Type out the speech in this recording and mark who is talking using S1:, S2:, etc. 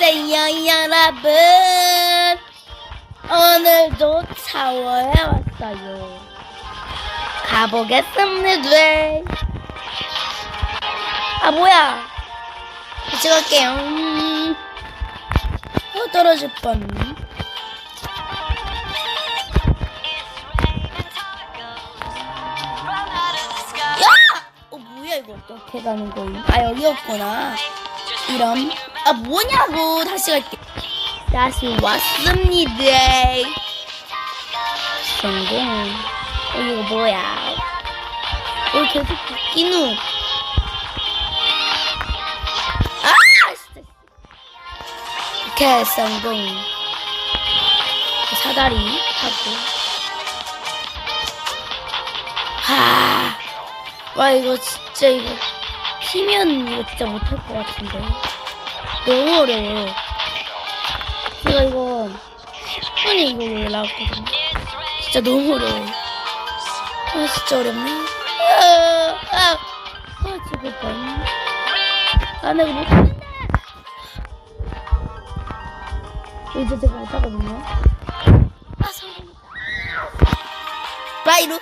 S1: 안녕하세요 여러분. 오늘도 차워에 왔어요. 가보겠습니다 아 뭐야? 같이 갈게요. 음. 어 떨어질 뻔. 야! 어 뭐야 이거? 어떻게 가는 거임? 아 여기였구나. 이런 아 뭐냐고. 다시 갈게. 다시 왔습니다. 성공. 어 이거 뭐야? 어 계속 바뀌누 아 진짜. 이렇게 성공. 사다리 타고. 하와 이거 진짜 이거 피면 이거 진짜 못할 것 같은데 너무 어려워 제가 이거 10분에 이거 올라왔거든요 진짜 너무 어려워 아 진짜 어렵네 아, 아, 아뻔 아, 내가 못한다. 이제 제가 못하거든요. 아, 성공. 바이루.